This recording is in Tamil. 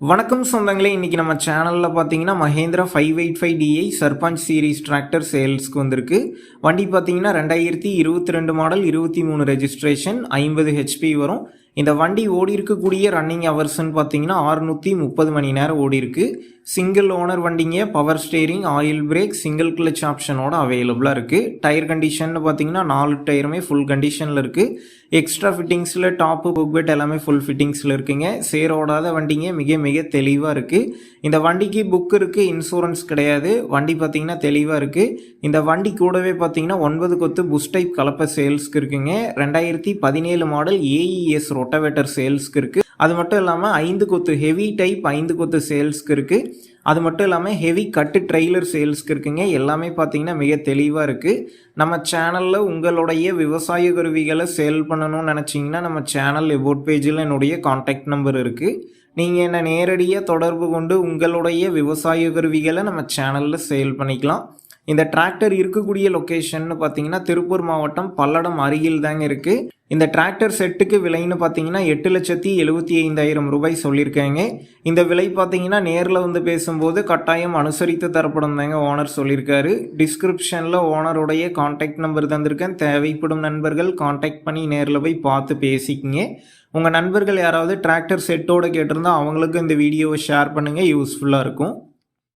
வணக்கம் சொந்தங்களே இன்றைக்கி நம்ம சேனலில் பார்த்தீங்கன்னா Mahindra five eight five DI Sarpanch series tractor சேல்ஸ்க்கு வந்திருக்கு. வண்டி பார்த்தீங்கன்னா ரெண்டாயிரத்தி இருபத்தி ரெண்டு மாடல் இருபத்தி மூணு ரெஜிஸ்ட்ரேஷன் ஐம்பது ஹெச்பி வரும். இந்த வண்டி ஓடி இருக்கக்கூடிய ரன்னிங் ஹவர்ஸ்ன்னு பார்த்தீங்கன்னா ஆறுநூற்றி முப்பது மணி நேரம் ஓடி இருக்கு. சிங்கிள் ஓனர் வண்டிங்க power steering oil brake single clutch ஆப்ஷனோட அவைலபிளாக இருக்குது டயர் கண்டிஷன் பார்த்தீங்கன்னா நாலு டயருமே ஃபுல் கண்டிஷனில் இருக்குது எக்ஸ்ட்ரா ஃபிட்டிங்ஸில் டாப்பு புக் பெட் எல்லாமே ஃபுல் ஃபிட்டிங்ஸில் இருக்குங்க. சேர் ஓடாத வண்டிங்க மிக மிக தெளிவாக இருக்குது இந்த வண்டிக்கு புக் இருக்குது இன்சூரன்ஸ் கிடையாது. வண்டி பார்த்தீங்கன்னா தெளிவாக இருக்குது இந்த வண்டி கூடவே பார்த்தீங்கன்னா ஒன்பது கொத்து புஷ் டைப் கலப்பை சேல்ஸ்க்கு இருக்குங்க. ரெண்டாயிரத்தி பதினேழு மாடல் ஏஇஎஸ் ரொட்டவேட்டர் சேல்ஸ்க்கு இருக்குது அது மட்டும் இல்லாமல் ஐந்து கொத்து ஹெவி டைப் ஐந்து கொத்து சேல்ஸ்க்கு இருக்குது அது மட்டும் இல்லாமல் ஹெவி கட்டு ட்ரெய்லர் சேல்ஸ்க்கு இருக்குங்க. எல்லாமே பார்த்தீங்கன்னா மிக தெளிவாக இருக்குது நம்ம சேனலில் உங்களுடைய விவசாய கருவிகளை சேல் பண்ணணும்னு நினச்சிங்கன்னா நம்ம சேனல் எபோட் பேஜில் என்னுடைய காண்டாக்ட் நம்பர் இருக்குது நீங்கள் என்னை நேரடியாக தொடர்பு கொண்டு உங்களுடைய விவசாய கருவிகளை நம்ம சேனலில் சேல் பண்ணிக்கலாம். இந்த டிராக்டர் இருக்கக்கூடிய லொக்கேஷன் பார்த்தீங்கன்னா திருப்பூர் மாவட்டம் பல்லடம் அருகில் தாங்க இருக்குது இந்த டிராக்டர் செட்டுக்கு விலைன்னு பார்த்தீங்கன்னா எட்டு லட்சத்தி எழுபத்தி ஐந்தாயிரம் ரூபாய் சொல்லியிருக்காங்க. இந்த விலை பார்த்தீங்கன்னா நேரில் வந்து பேசும்போது கட்டாயம் அனுசரித்து தரப்படும் தாங்க ஓனர் சொல்லியிருக்காரு. டிஸ்கிரிப்ஷனில் ஓனருடைய கான்டாக்ட் நம்பர் தந்திருக்கேன். தேவைப்படும் நண்பர்கள் காண்டாக்ட் பண்ணி நேரில் போய் பார்த்து பேசிக்கிங்க. உங்கள் நண்பர்கள் யாராவது டிராக்டர் செட்டோடு கேட்டிருந்தா அவங்களுக்கும் இந்த வீடியோவை ஷேர் பண்ணுங்கள் யூஸ்ஃபுல்லாக இருக்கும்.